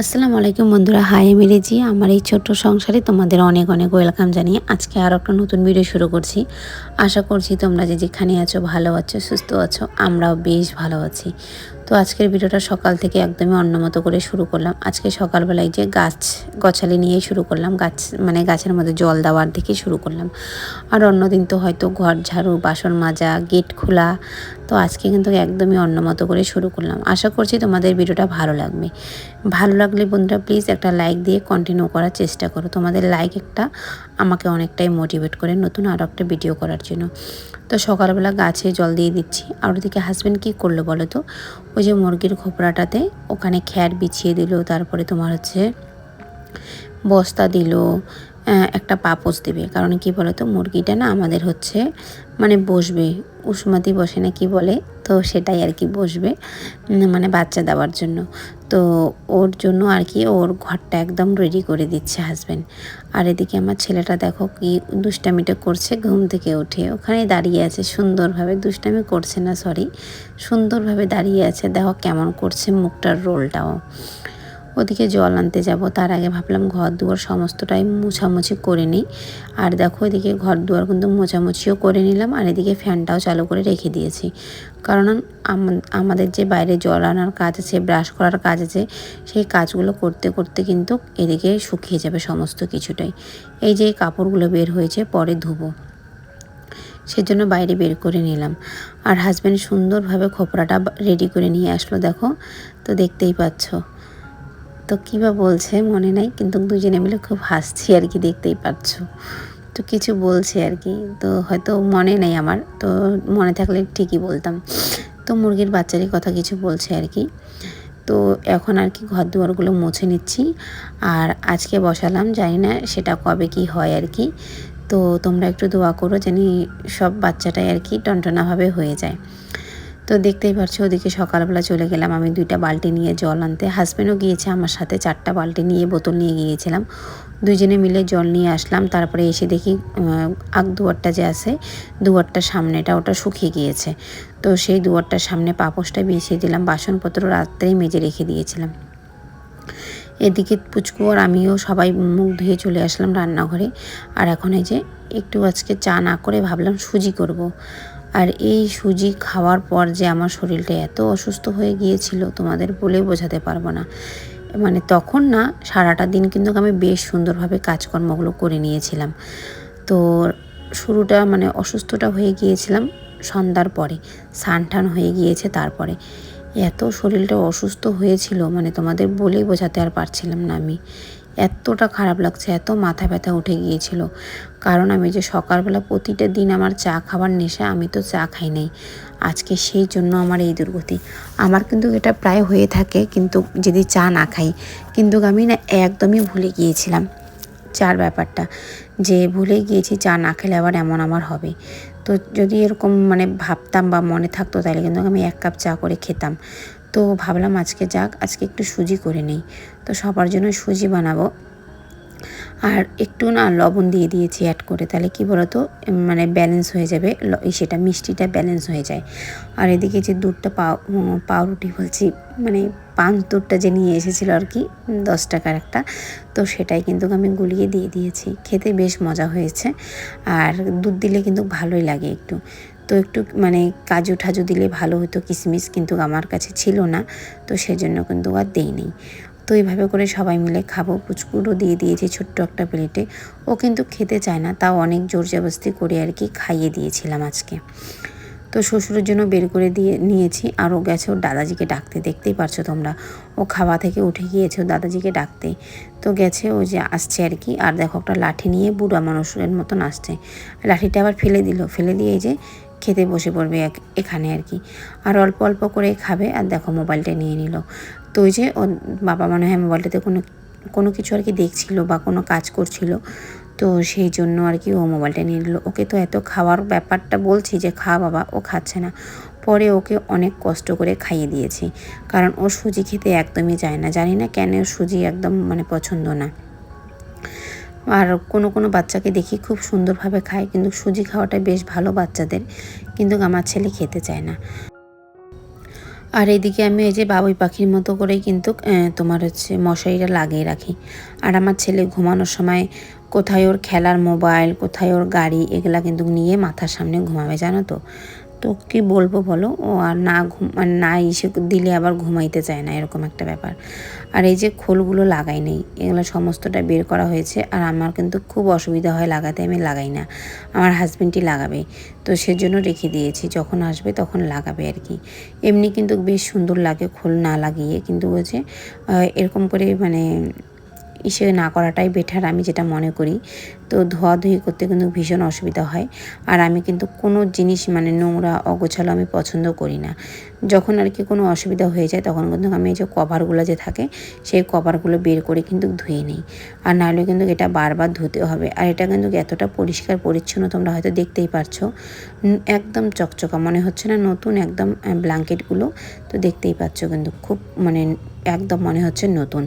আসসালামু আলাইকুম বন্ধুরা। হাই, আমি রেজি। আমার এই ছোট্ট সংসারে তোমাদের অনেক অনেক ওয়েলকাম জানিয়ে আজকে আরও একটা নতুন ভিডিও শুরু করছি। আশা করছি তোমরা যে যেখানে আছো ভালো আছো, সুস্থ আছো, আমরাও বেশ ভালো আছি। তো আজকের ভিডিওটা সকাল থেকে একদমই অন্যমতো করে শুরু করলাম। আজকে সকালবেলায় যে গাছ গছালি নিয়ে শুরু করলাম, গাছ মানে গাছের মধ্যে জল দেওয়ার দিকে শুরু করলাম। আর অন্যদিন তো হয়তো ঘর ঝাড়ু, বাসন মাজা, গেট খোলা তো আজকে কিন্তু একদমই অন্য মতো করে শুরু করলাম। আশা করছি তোমাদের ভিডিওটা ভালো লাগবে। ভালো লাগলে বন্ধুরা প্লিজ একটা লাইক দিয়ে কন্টিনিউ করার চেষ্টা করো। তোমাদের লাইক একটা আমাকে অনেকটাই মোটিভেট করে নতুন আরও একটা ভিডিও করার জন্য। তো সকালবেলা গাছে জল দিয়ে দিচ্ছি। আর ওদিকে হাজব্যান্ড কী করল বলো তো? ওই যে মুরগির খোপড়াটাতে ওখানে খ্যার বিছিয়ে দিল। তারপরে তোমার হচ্ছে বস্তা দিল একটা পাপোস দেবে। কারণ কি বলো তো? মুরগিটা না আমাদের হচ্ছে মানে বসবে। উসমাতি বসে না কি বলে, তো সেটাই আর কি বসবে মানে বাচ্চা দেওয়ার জন্য। তো ওর জন্য আর কি ওর ঘরটা একদম রেডি করে দিচ্ছে হাজব্যান্ড আর এদিকে আমার ছেলেটা দেখো কি দুষ্টামিটা করছে ঘুম থেকে উঠে। ওখানে দাঁড়িয়ে আছে, সুন্দরভাবে দুষ্টামি করছে না সরি সুন্দরভাবে দাঁড়িয়ে আছে। দেখো কেমন করছে মুখটার রোলটাও ওদিকে জল আনতে যাব। তার আগে ভাবলাম ঘর দুয়ার সমস্তটাই মোছামুছি করে নিই। আর দেখো এদিকে ঘর দুয়ার কিন্তু মোছামুছিও করে নিলাম আর এদিকে ফ্যানটাও চালু করে রেখে দিয়েছি। কারণ আমাদের যে বাইরে জল আনার কাজ আছে, ব্রাশ করার কাজ আছে, সেই কাজগুলো করতে করতে কিন্তু এদিকে শুকিয়ে যাবে সমস্ত কিছুটাই। এই যে কাপড়গুলো বের হয়েছে, পরে ধুবো। সেজন্য বাইরে বের করে নিলাম। আর হাজব্যান্ড সুন্দরভাবে খোপড়াটা রেডি করে নিয়ে আসলো, দেখো। তো দেখতেই পাচ্ছ। তো কী বা বলছে মনে নাই, কিন্তু দুজনে মিলে খুব হাসছি আর কি, দেখতেই পাচ্ছ। তো কিছু বলছে আর কি, তো হয়তো মনে নেই আমার, তো মনে থাকলে ঠিকই বলতাম। তো মুরগির বাচ্চারই কথা কিছু বলছে আর কি। তো এখন আর কি ঘর দুয়ারগুলো মুছে নিচ্ছি, আর আজকে বসালাম, জানি না সেটা কবে কি হয় আর কি। তো তোমরা একটু দোয়া করো, জানি সব বাচ্চাটাই আর কি টনটনাভাবে হয়ে যায়। তো দেখতেই পাচ্ছ ওদিকে সকালবেলা চলে গেলাম। আমি দুইটা বালতি নিয়ে জল আনতে। হাজব্যান্ডও গিয়েছে আমার সাথে, চারটা বালতি নিয়ে বোতল নিয়ে গিয়েছিলাম। দুজনে মিলে জল নিয়ে আসলাম। তারপরে এসে দেখি আগ দুয়ারটা যে আছে দুয়ারটার সামনেটা, ওটা শুকিয়ে গিয়েছে। তো সেই দুয়ারটার সামনে পাপোসটা বিছিয়ে দিলাম। বাসনপত্র রাত্রেই মেজে রেখে দিয়েছিলাম। এদিকে পুচকু আর আমিও সবাই মুখ ধুয়ে চলে আসলাম রান্নাঘরে। আর এখন এই যে একটু আজকে চা না করে ভাবলাম সুজি করব। আর এই সুজি খাওয়ার পর যে আমার শরীরটা এত অসুস্থ হয়ে গিয়েছিল, তোমাদের বলে বোঝাতে পারব না। মানে তখন না, সারাটা দিন কিন্তু আমি বেশ সুন্দরভাবে কাজকর্মগুলো করে নিয়েছিলাম। তো শুরুটা মানে অসুস্থটা হয়ে গিয়েছিলাম সন্ধ্যার পরে সান হয়ে গিয়েছে তারপরে। এত শরীরটা অসুস্থ হয়েছিল মানে তোমাদের বলেই বোঝাতে আর পারছিলাম না আমি। এতটা খারাপ লাগছে, এত মাথা ব্যথা উঠে গিয়েছিল। কারণ আমি যে সকালবেলা প্রতিটা দিন আমার চা খাবার নেশা আমি তো চা খাই নাই। আজকে সেই জন্য আমার এই দুর্গতি। আমার কিন্তু এটা প্রায় হয়ে থাকে, কিন্তু যদি চা না খাই, কিন্তু আমি না একদমই ভুলে গিয়েছিলাম চার ব্যাপারটা। যে ভুলে গিয়েছি চা না খেলে আবার এমন আমার হবে। তো যদি এরকম মানে ভাবতাম বা মনে থাকতো, তাহলে কিন্তু আমি এক কাপ চা করে খেতাম। তো ভাবলাম আজকে যাক, আজকে একটু সুজি করে নেই। তো সবার জন্য সুজি বানাবো। আর একটু না লবণ দিয়ে দিয়েছি অ্যাড করে, তাহলে কি বলতো? মানে ব্যালেন্স হয়ে যাবে। সেটা মিষ্টিটা ব্যালেন্স হয়ে যায়। আর এদিকে যে দুধটা পাউ পাউরুটি বলছি মানে পান দুধটা যে নিয়ে এসেছিল আর কি দশ টাকার একটা, তো সেটাই কিন্তু আমি গুলিয়ে দিয়ে দিয়েছি। খেতে বেশ মজা হয়েছে। আর দুধ দিলে কিন্তু ভালোই লাগে একটু। তো একটু মানে কাজু ঠাজু দিলে ভালো হতো কিশমিশ কিন্তু আমার কাছে ছিল না, তো সেজন্য কিন্তু আর দেইনি। তো এইভাবে করে সবাই মিলে খাব, পুচকুরও দিয়ে দিয়েছি ছোট্ট একটা প্লেটে। ও কিন্তু খেতে চায় না, তাও অনেক জোর জবস্তি করে আর কি খাইয়ে দিয়েছিলাম আজকে। তো শ্বশুরের জন্য বের করে দিয়ে নিয়েছি, আর ও গেছে ওর দাদাজিকে ডাকতে, দেখতেই পারছ তোমরা। ও খাওয়া থেকে উঠে গিয়েছে ও দাদাজিকে ডাকতে। তো গেছে ও যে আসছে আর কি, আর দেখো একটা লাঠি নিয়ে বুড়া মানুষের মতন আসছে। লাঠিটা আবার ফেলে দিল, ফেলে দিয়ে যে খেতে বসে পড়বে এক, এখানে আর কি। আর অল্প অল্প করে খাবে আর দেখো মোবাইলটা নিয়ে নিল। তো ওই যে ও বাবা মনে হয় মোবাইলটাতে কোনো কোনো কিছু আর কি দেখছিল বা কোনো কাজ করছিল। তো সেই জন্য আর কি ও মোবাইলটা নিয়ে নিল। ওকে তো এত খাওয়ার ব্যাপারটা বলছি যে, খা বাবা, ও খাচ্ছে না। পরে ওকে অনেক কষ্ট করে খাইয়ে দিয়েছি। কারণ ও সুজি খেতে একদমই যায় না। জানি না কেন সুজি একদম মানে পছন্দ না। আর কোনো কোনো বাচ্চাকে দেখি খুব সুন্দরভাবে খায়, কিন্তু সুজি খাওয়াটা বেশ ভালো বাচ্চাদের, কিন্তু আমার ছেলে খেতে চায় না। আর এদিকে আমি এই যে বাবুই পাখির মতো করেই কিন্তু তোমার হচ্ছে মশারিটা লাগিয়ে রাখি। আর আমার ছেলে ঘুমানোর সময় কোথায় ওর খেলার মোবাইল, কোথায় ওর গাড়ি, এগুলা কিন্তু নিয়ে মাথার সামনে ঘুমাবে, জানো তো? তো কি বলব বলো? ও আর না ঘুম না ইসে দিলে আবার ঘুমাইতে চায় না, এরকম একটা ব্যাপার। আর এই যে খোলগুলো লাগাই নেই, এগুলো সমস্তটা বের করা হয়েছে, আর আমার কিন্তু খুব অসুবিধা হয় লাগাতে, আমি লাগাই না। আমার হাজব্যান্ডই লাগাবে, তো সেজন্য রেখে দিয়েছি, যখন আসবে তখন লাগাবে আর কি। এমনি কিন্তু বেশ সুন্দর লাগে খোল না লাগিয়ে, কিন্তু যে এরকম করে মানে ইসে না করাটাই বেটার আমি যেটা মনে করি। তো ধোয়াধুয়ি করতে কিন্তু ভীষণ অসুবিধা হয়। আর আমি কিন্তু কোনো জিনিস মানে নোংরা, অগোছালো আমি পছন্দ করি না। যখন আর কি কোনো অসুবিধা হয়ে যায়, তখন কিন্তু আমি এই যে কভারগুলো যে থাকে, সেই কভারগুলো বের করে কিন্তু ধুয়ে নিই। আর নাহলে কিন্তু এটা বারবার ধুতে হবে। আর এটা কিন্তু এতটা পরিষ্কার, পরিচ্ছন্ন তোমরা হয়তো দেখতেই পারছ। একদম চকচকা, মনে হচ্ছে না নতুন একদম ব্ল্যাঙ্কেটগুলো তো দেখতেই পাচ্ছ কিন্তু খুব মানে একদম মনে হচ্ছে নতুন।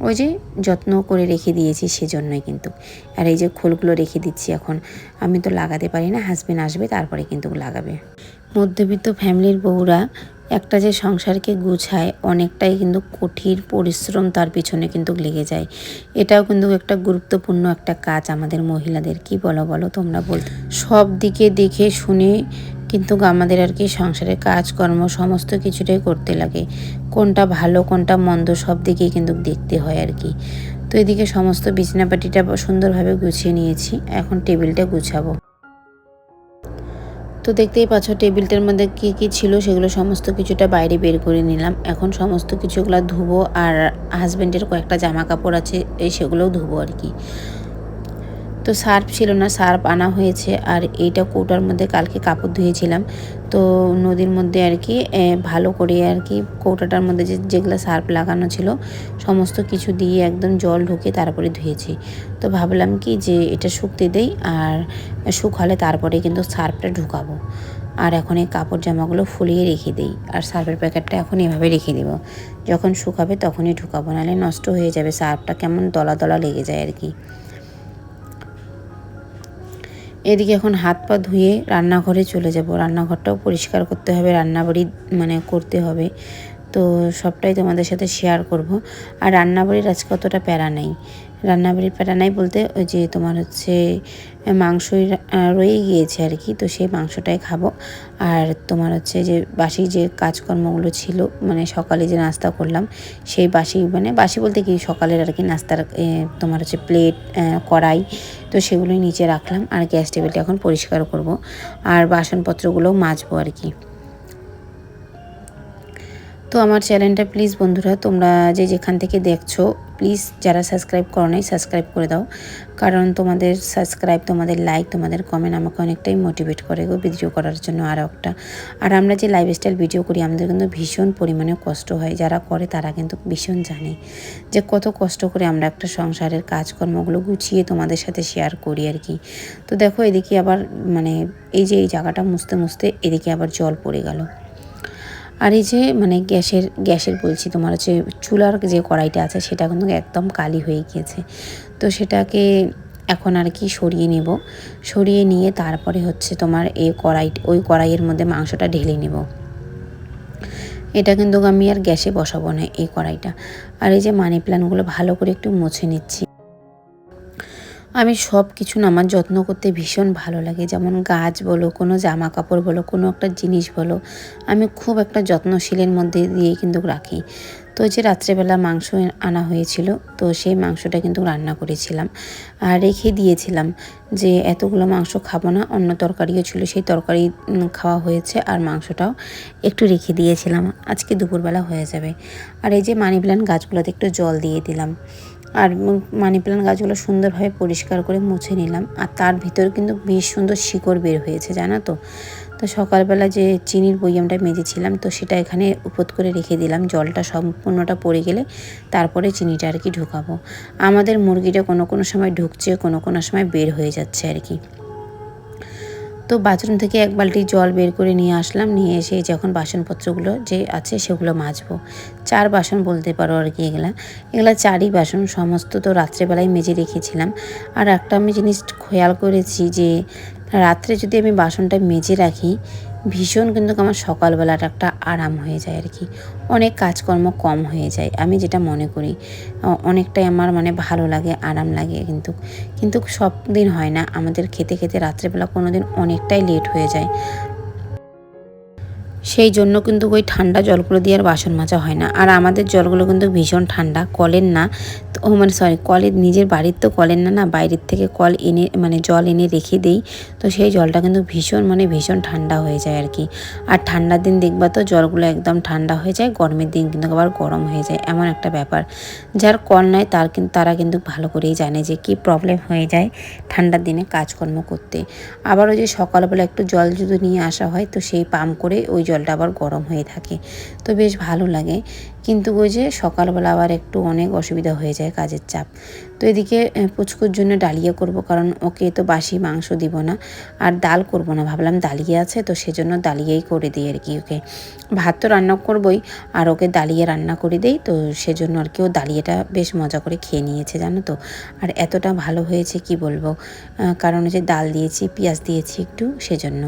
ওই যে যত্ন করে রেখে দিয়েছি সেজন্যই কিন্তু। আর এই যে খোলগুলো রেখে দিচ্ছি এখন, আমি তো লাগাতে পারি না হাজবেন্ড আসবে, তারপরে কিন্তু লাগাবে। মধ্যবিত্ত ফ্যামিলির বউরা একটা যে সংসারকে গুছায়, অনেকটাই কিন্তু কঠিন পরিশ্রম তার পিছনে কিন্তু লেগে যায়। এটাও কিন্তু একটা গুরুত্বপূর্ণ একটা কাজ আমাদের মহিলাদের। কি বলো বলো তোমরা বলতে? সব দিকে দেখে শুনে কিন্তু আমাদের আর কি সংসারের কাজকর্ম সমস্ত কিছুটাই করতে লাগে। কোনটা ভালো, কোনটা মন্দ সব দিকেই কিন্তু দেখতে হয় আর কি। তো এদিকে সমস্ত বিছনাপাটিটা সুন্দরভাবে গুছিয়ে নিয়েছি। এখন টেবিলটা গুছাবো। তো দেখতেই পাচ্ছ টেবিলটার মধ্যে কি কি ছিল সেগুলো সমস্ত কিছুটা বাইরে বের করে নিলাম। এখন সমস্ত কিছুগুলো ধুবো আর হাজব্যান্ডের কয়েকটা জামা কাপড় আছে, এই সেগুলোও ধুবো আর কি। তো সার্ফ ছিল না, সার্ফ আনা হয়েছে আর এইটা কৌটার মধ্যে কালকে কাপড় ধুয়েছিলাম। তো নদীর মধ্যে আর কি ভালো করে আর কি কৌটাটার মধ্যে যে, যেগুলো সার্ফ লাগানো ছিল, সমস্ত কিছু দিয়ে একদম জল ঢুকে তারপরে ধুয়েছি। তো ভাবলাম কি যে এটা শুকতে দেই আর শুকালে তারপরে কিন্তু সার্ফটা ঢুকাবো। আর এখন এই কাপড় জামাগুলো ফুলিয়ে রেখে দিই আর সার্ফের প্যাকেটটা এখন এভাবে রেখে দেবো। যখন শুকাবে তখনই ঢুকাবো, নাহলে নষ্ট হয়ে যাবে, সার্ফটা কেমন দলা দলা লেগে যায় আর কি। এদিকে এখন হাত পা ধুয়ে রান্নাঘরে চলে যাব। রান্নাঘরটাও পরিষ্কার করতে হবে, রান্নাবাড়ি মানে করতে হবে। তো সবটাই তোমাদের সাথে শেয়ার করব। আর রান্নাবাড়ির আজকে অতটা প্যারা নাই? রান্নাবাড়ির প্যারা নাই বলতে ওই যে তোমার হচ্ছে মাংসই রয়ে গিয়েছে আর কি। তো সেই মাংসটাই খাব। আর তোমার হচ্ছে যে বাসি যে কাজকর্মগুলো ছিল মানে সকালে যে নাস্তা করলাম, সেই বাসি মানে বাসি বলতে কি, সকালের আর কি নাস্তার তোমার হচ্ছে প্লেট কড়াই, তো সেগুলোই নিচে রাখলাম। আর গ্যাস টেবিলটা এখন পরিষ্কার করব। আর বাসনপত্রগুলোও মাজবো আর কি। তো আমার চ্যানেলটা প্লিজ বন্ধুরা, তোমরা যে যেখান থেকে দেখছ, প্লিজ যারা সাবস্ক্রাইব করো নাই, সাবস্ক্রাইব করে দাও। কারণ তোমাদের সাবস্ক্রাইব, তোমাদের লাইক, তোমাদের কমেন্ট আমাকে অনেকটাই মোটিভেট করে গো ভিডিও করার জন্য আরও একটা। আর আমরা যে লাইফস্টাইল ভিডিও করি, আমাদের কিন্তু ভীষণ পরিমাণে কষ্ট হয়। যারা করে, তারা কিন্তু ভীষণ জানে যে কত কষ্ট করে আমরা একটা সংসারের কাজকর্মগুলো গুছিয়ে তোমাদের সাথে শেয়ার করি আর কি। তো দেখো, এদিকে আবার মানে এই যে এই জায়গাটা মুছতে মুছতে এদিকে আবার জল পড়ে গেল। আর এই যে মানে গ্যাসের গ্যাসের বলছি তোমার হচ্ছে চুলার যে কড়াইটা আছে সেটা কিন্তু একদম কালি হয়ে গিয়েছে। তো সেটাকে এখন আর কি সরিয়ে নেব। সরিয়ে নিয়ে তারপরে হচ্ছে তোমার এই কড়াই, ওই কড়াইয়ের মধ্যে মাংসটা ঢেলে নেব। এটা কিন্তু আমি আর গ্যাসে বসাবো না এই কড়াইটা। আর এই যে মানি প্ল্যান্টগুলো ভালো করে একটু মুছে নিচ্ছি। আমি সব কিছু না, আমার যত্ন করতে ভীষণ ভালো লাগে। যেমন গাছ বলো, কোনো জামা কাপড় বলো, কোনো একটা জিনিস বলো, আমি খুব একটা যত্নশীলের মধ্যে দিয়ে কিন্তু রাখি। তো যে রাত্রেবেলা মাংস আনা হয়েছিল, তো সেই মাংসটা কিন্তু রান্না করেছিলাম। আর রেখে দিয়েছিলাম যে এতগুলো মাংস খাব না, অন্য তরকারিও ছিল, সেই তরকারি খাওয়া হয়েছে আর মাংসটাও একটু রেখে দিয়েছিলাম। আজকে দুপুরবেলা হয়ে যাবে। আর এই যে মানি প্ল্যান্ট গাছগুলোতে একটু জল দিয়ে দিলাম। আর মানি প্ল্যান্ট গাছগুলো সুন্দরভাবে পরিষ্কার করে মুছে নিলাম। আর তার ভিতর কিন্তু বেশ সুন্দর শিকড় বের হয়েছে, জানো তো? তো সকালবেলা যে চিনির বইয়ামটা মেজেছিলাম, তো সেটা এখানে উপত করে রেখে দিলাম। জলটা সম্পূর্ণটা পড়ে গেলে তারপরে চিনিটা আর কি ঢুকাবো। আমাদের মুরগিটা কোনো কোনো সময় ঢুকছে, কোনো কোনো সময় বের হয়ে যাচ্ছে আর কি। তো বাথরুম থেকে এক বালতি জল বের করে নিয়ে আসলাম। নিয়ে এসে যখন বাসনপত্রগুলো যে আছে সেগুলো মাজবো। চার বাসন বলতে পারো আর কি এগুলা। এগুলা চারই বাসন, সমস্ত তো রাত্রেবেলায় মেজে রেখেছিলাম। আর একটা আমি জিনিস খেয়াল করেছি যে, রাত্রে যদি আমি বাসনটা মেজে রাখি ভীষণ কিন্তু আমার সকালবেলাটা একটা আরাম হয়ে যায় আর কি। অনেক কাজকর্ম কম হয়ে যায়, আমি যেটা মনে করি। অনেকটাই আমার মানে ভালো লাগে, আরাম লাগে কিন্তু কিন্তু সব দিন হয় না। আমাদের খেতে খেতে রাত্রেবেলা কোনো দিন অনেকটাই লেট হয়ে যায়। সেই জন্য কিন্তু ওই ঠান্ডা জলগুলো দিয়ে আর বাসন মাজা হয় না। আর আমাদের জলগুলো কিন্তু ভীষণ ঠান্ডা, কলের না। ও মানে সরি কলের নিজের বাড়ির তো কলের না না, বাইরের থেকে কল এনে মানে জল এনে রেখে দেই। তো সেই জলটা কিন্তু ভীষণ মানে ভীষণ ঠান্ডা হয়ে যায় আর কি। আর ঠান্ডার দিন দেখবা তো জলগুলো একদম ঠান্ডা হয়ে যায়, গরমের দিন কিন্তু আবার গরম হয়ে যায়, এমন একটা ব্যাপার। যার কল নাই তার কিন্তু তারা কিন্তু ভালো করেই জানে যে কি প্রবলেম হয়ে যায় ঠান্ডার দিনে কাজকর্ম করতে। আবার ওই যে সকালবেলা একটু জল যদি নিয়ে আসা হয়, তো সেই পাম্প করে ওই জলটা আবার গরম হয়ে থাকে। তো বেশ ভালো লাগে। কিন্তু ওই যে সকালবেলা আবার একটু অনেক অসুবিধা হয়ে যায় কাজের চাপ। তো এদিকে পুচকুর জন্য ডালিয়া করব কারণ ওকে তো বাসি মাংস দিব না। আর ডাল করব না, ভাবলাম ডালিয়া আছে তো সেজন্য ডালিয়াই করে দিই আর কি ওকে। ভাত তো রান্না করবই, আর ওকে ডালিয়া রান্না করে দেই তো সেজন্য আর কি ও ডালিয়াটা বেশ মজা করে খেয়ে নিয়েছে জানো তো। আর এতটা ভালো হয়েছে কি বলব কারণ হচ্ছে ডাল দিয়েছি, পেঁয়াজ দিয়েছি একটু সেজন্য।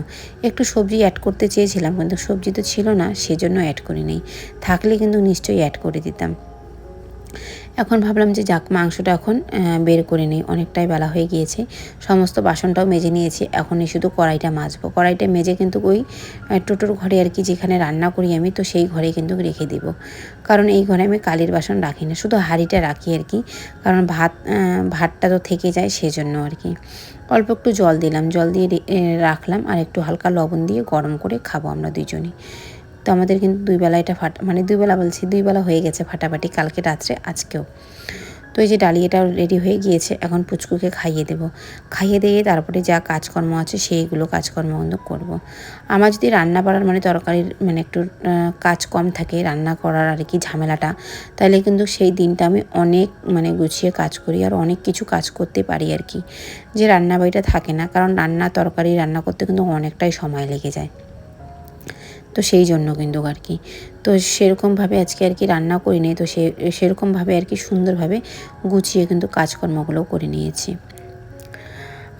একটু সবজি অ্যাড করতে চেয়েছিলাম কিন্তু সবজি তো ছিল না সেজন্য অ্যাড করি নাই থাকলে কিন্তু নিশ্চয়ই অ্যাড করে দিতাম। এখন ভাবলাম যে যাক, মাংসটা এখন বের করে নিই। অনেকটাই বেলা হয়ে গিয়েছে। সমস্ত বাসনটাও মেজে নিয়েছি। এখন এই শুধু কড়াইটা মাজবো। কড়াইটা মেজে কিন্তু ওই টোটোর ঘরে আর কি যেখানে রান্না করি আমি, তো সেই ঘরে কিন্তু রেখে দিব। কারণ এই ঘরে আমি কালির বাসন রাখি না। শুধু হাঁড়িটা রাখি আর কি। কারণ ভাত ভাতটা তো থেকে যায় সেজন্য আর কি। অল্প একটু জল দিলাম। জল দিয়ে রাখলাম। আর একটু হালকা লবণ দিয়ে গরম করে খাব আমরা দুইজনই তো আমাদের কিন্তু দুই বেলা এটা ফাটা মানে দুই বেলা বলছি, দুই বেলা হয়ে গেছে ফাটাফাটি কালকে রাত্রে, আজকেও। তো এই যে ডালিয়াটা রেডি হয়ে গিয়েছে, এখন পুচকুকে খাইয়ে দেব। খাইয়ে দিয়ে তারপরে যা কাজকর্ম আছে সেইগুলো কাজকর্ম কিন্তু করব। আমার যদি রান্না বাড়ার মানে তরকারির মানে একটু কাজ কম থাকে, রান্না করার আর কি ঝামেলাটা, তাহলে কিন্তু সেই দিনটা আমি অনেক মানে গুছিয়ে কাজ করি আর অনেক কিছু কাজ করতে পারি আর কি। যে রান্না বাড়িটা থাকে না, কারণ রান্না, তরকারি রান্না করতে কিন্তু অনেকটাই সময় লেগে যায়। তো সেই জন্য কিন্তু আর কি। তো সেরকমভাবে আজকে আর কি রান্না করিনি, তো সে, সেরকমভাবে আর কি সুন্দরভাবে গুছিয়ে কিন্তু কাজকর্মগুলো করে নিয়েছি।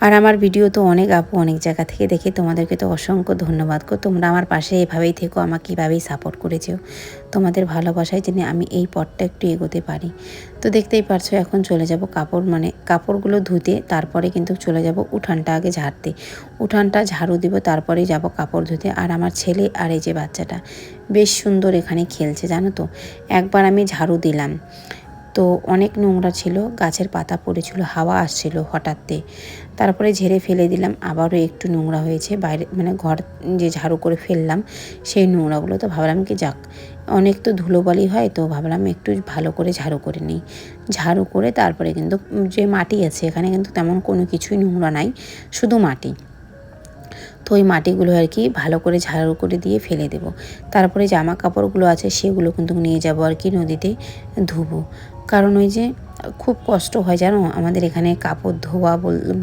আর আমার ভিডিও তো অনেক আপু অনেক জায়গা থেকে দেখে তোমাদেরকে তো অসংখ্য ধন্যবাদ গো। তোমরা আমার পাশে এভাবেই থেকো, আমাকে এভাবেই সাপোর্ট করেছ। তোমাদের ভালোবাসায় জেনে আমি এই পথটা একটু এগোতে পারি। তো দেখতেই পারছ, এখন চলে যাব কাপড় মানে কাপড়গুলো ধুতে, তারপরে কিন্তু চলে যাব উঠানটা আগে ঝাড়তে। উঠানটা ঝাড়ু দিব তারপরে যাব কাপড় ধুতে। আর আমার ছেলে আর এই যে বাচ্চাটা, বেশ সুন্দর এখানে খেলছে, জানো তো? একবার আমি ঝাড়ু দিলাম। তো অনেক নোংরা ছিল, গাছের পাতা পড়েছিল, হাওয়া আসছিল হঠাৎতে তারপরে ঝেড়ে ফেলে দিলাম, আবারও একটু নোংরা হয়েছে, বাইরে মানে ঘর যে ঝাড়ু করে ফেললাম, সেই নোংরাগুলো তো ভাবলাম কি যাক। অনেক তো ধুলোবালি হয়, তো ভাবলাম একটু ভালো করে ঝাড়ু করে নিই। ঝাড়ু করে তারপরে কিন্তু যে মাটি আছে, এখানে কিন্তু তেমন কোনো কিছুই নোংরা নাই, শুধু মাটি। তো ওই মাটিগুলো আর কি ভালো করে ঝাড়ু করে দিয়ে ফেলে দেব। তারপরে জামা কাপড়গুলো আছে, সেগুলো কিন্তু নিয়ে যাব আর কি নদীতে ধুবো। কারণ ওই যে খুব কষ্ট হয় জানো? আমাদের এখানে কাপড় ধোয়া বল-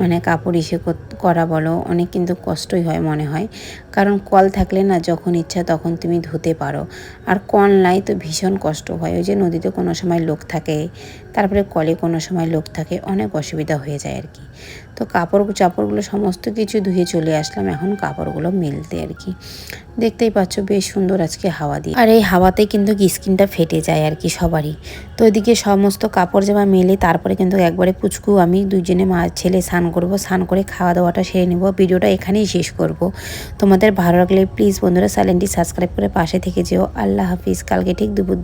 মানে কাপড় ইসে কর- বলো, অনেক কিন্তু কষ্টই হয় মনে হয়। কারণ কল থাকলে না যখন ইচ্ছা তখন তুমি ধুতে পারো। আর কল নাই তো ভীষণ কষ্ট হয়, ওই যে নদীতে কোনো সময় লোক থাকে, তারপরে কলে কোনো সময় লোক থাকে, অনেক অসুবিধা হয়ে যায় আর কি। তো কাপড়, চাপড়গুলো সমস্ত কিছু ধুয়ে চলে আসলাম, এখন কাপড়গুলো মেলতে আর কি। দেখতেই পাচ্ছ বেশ সুন্দর আজকে হাওয়া দিয়ে। আর এই হাওয়াতে কিন্তু স্কিনটা ফেটে যায় আর কি সবারই। তো এদিকে সমস্ত কাপড় জামা মেলে, তারপরে কিন্তু একবারে পুচকু আমি দুজনে মা, ছেলে স্নান করব, স্নান করে খাওয়া দাওয়াটা সেরে নেব। ভিডিওটা এখানেই শেষ করব। তোমাদের ভালো লাগলে প্লিজ বন্ধুরা চ্যানেলটি সাবস্ক্রাইব করে পাশে থেকে যেও। আল্লাহ হাফিজ। কালকে ঠিক দুপুর